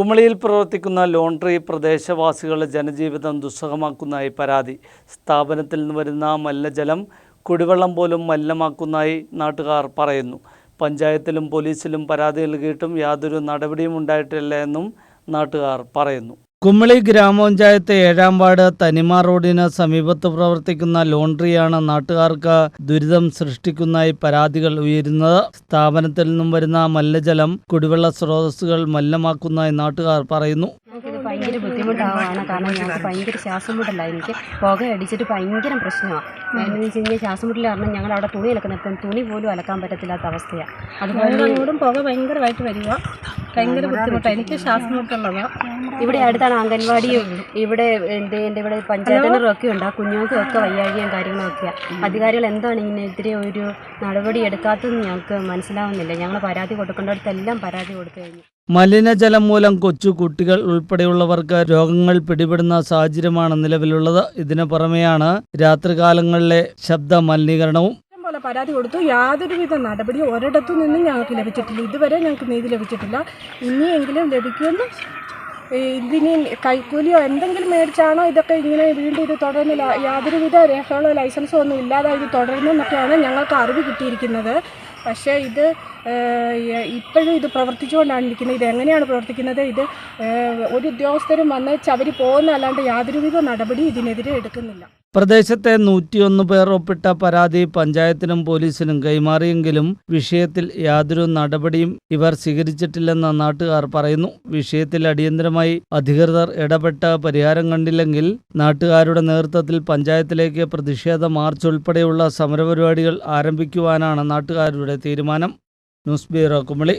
കുമളിയിൽ പ്രവർത്തിക്കുന്ന ലോണ്ടറി പ്രദേശവാസികളുടെ ജനജീവിതം ദുസ്സഹമാക്കുന്നതായി പരാതി. സ്ഥാപനത്തിൽ നിന്ന് വരുന്ന മലിനജലം കുടിവെള്ളം പോലും മലിനമാക്കുന്നതായി നാട്ടുകാർ പറയുന്നു. പഞ്ചായത്തിലും പോലീസിലും പരാതി നൽകിയിട്ടും യാതൊരു നടപടിയും ഉണ്ടായിട്ടില്ല എന്നും നാട്ടുകാർ പറയുന്നു. കുമളി ഗ്രാമപഞ്ചായത്ത് ഏഴാം വാർഡ് തനിമ റോഡിന് സമീപത്ത് പ്രവർത്തിക്കുന്ന ലോണ്ടറിയാണ് നാട്ടുകാർക്ക് ദുരിതം സൃഷ്ടിക്കുന്നതായി പരാതികൾ ഉയരുന്നത്. സ്ഥാപനത്തിൽ നിന്നും വരുന്ന മല്ലജലം കുടിവെള്ള സ്രോതസ്സുകൾ മല്ലമാക്കുന്നതായി നാട്ടുകാർ പറയുന്നു. ഭയങ്കര ബുദ്ധിമുട്ടാവാണ് കാരണം ഞങ്ങൾക്ക് ഭയങ്കര ശ്വാസം മുട്ടല്ല എനിക്ക് പുക അടിച്ചിട്ട് ഭയങ്കര പ്രശ്നമാണ് എന്ന് വെച്ച് കഴിഞ്ഞാൽ ശ്വാസം മുട്ടൽ കാരണം ഞങ്ങൾ അവിടെ തുണി അലക്കാൻ ഇപ്പം തുണി പോലും അലക്കാൻ പറ്റത്തില്ലാത്ത അവസ്ഥയാണ് അതുപോലെ പുക ഭയങ്കരമായിട്ട് വരിക. ഭയങ്കര ബുദ്ധിമുട്ടാണ് എനിക്ക് ശ്വാസം മുട്ടുള്ളതാണ് ഇവിടെ അടുത്താണ് അംഗൻവാടിയും ഇവിടെ എന്ത് എന്റെ ഇവിടെ പഞ്ചായത്തിനും ഒക്കെ ഉണ്ട്. ആ കുഞ്ഞുങ്ങൾക്കും ഒക്കെ വയ്യാഴികയും കാര്യങ്ങളും ഒക്കെയാണ് അധികാരികൾ എന്താണ് ഇതിനെതിരെ ഒരു നടപടി എടുക്കാത്തതെന്ന് ഞങ്ങൾക്ക് മനസ്സിലാവുന്നില്ല. ഞങ്ങൾ പരാതി കൊടുക്കേണ്ടടുത്തെല്ലാം പരാതി കൊടുത്തു കഴിഞ്ഞു. മലിനജലം മൂലം കൊച്ചു കുട്ടികൾ ഉൾപ്പെടെയുള്ളവർക്ക് രോഗങ്ങൾ പിടിപെടുന്ന സാഹചര്യമാണ് നിലവിലുള്ളത്. ഇതിനു പുറമെയാണ് രാത്രികാലങ്ങളിലെ ശബ്ദ മലിനീകരണവും. പോലെ പരാതി കൊടുത്തു. യാതൊരുവിധ നടപടിയും ഒരിടത്തു നിന്നും ഞങ്ങൾക്ക് ലഭിച്ചിട്ടില്ല. ഇതുവരെ ഞങ്ങൾക്ക് നീതി ലഭിച്ചിട്ടില്ല. ഇനിയെങ്കിലും ലഭിക്കുമെന്ന് ഇതിനി കൈക്കൂലിയോ എന്തെങ്കിലും മേടിച്ചാണോ ഇതൊക്കെ ഇങ്ങനെ വീണ്ടും ഇത് തുടർന്ന് യാതൊരുവിധ രേഖകളോ ലൈസൻസോ ഒന്നും ഇല്ലാതെ ഇത് തുടരുന്നെന്നൊക്കെയാണ് ഞങ്ങൾക്ക് അറിവ് കിട്ടിയിരിക്കുന്നത്. പക്ഷേ ഇത് ഇപ്പോഴും ഇത് പ്രവർത്തിച്ചുകൊണ്ടാണ് ഇരിക്കുന്നത്. ഇത് എങ്ങനെയാണ് പ്രവർത്തിക്കുന്നത്? ഇത് ഒരു ഉദ്യോഗസ്ഥരും വന്ന് ചവരി പോകുന്ന അല്ലാണ്ട് യാതൊരുവിധ നടപടി ഇതിനെതിരെ എടുക്കുന്നില്ല. പ്രദേശത്തെ നൂറ്റിയൊന്ന് പേർ ഒപ്പിട്ട പരാതി പഞ്ചായത്തിനും പോലീസിനും കൈമാറിയെങ്കിലും വിഷയത്തിൽ യാതൊരു നടപടിയും ഇവർ സ്വീകരിച്ചിട്ടില്ലെന്ന് നാട്ടുകാർ പറയുന്നു. വിഷയത്തിൽ അടിയന്തരമായി അധികൃതർ ഇടപെട്ട പരിഹാരം കണ്ടില്ലെങ്കിൽ നാട്ടുകാരുടെ നേതൃത്വത്തിൽ പഞ്ചായത്തിലേക്ക് പ്രതിഷേധ മാർച്ച് ഉൾപ്പെടെയുള്ള സമരപരിപാടികൾ ആരംഭിക്കുവാനാണ് നാട്ടുകാരുടെ തീരുമാനം. News bureau Kumily.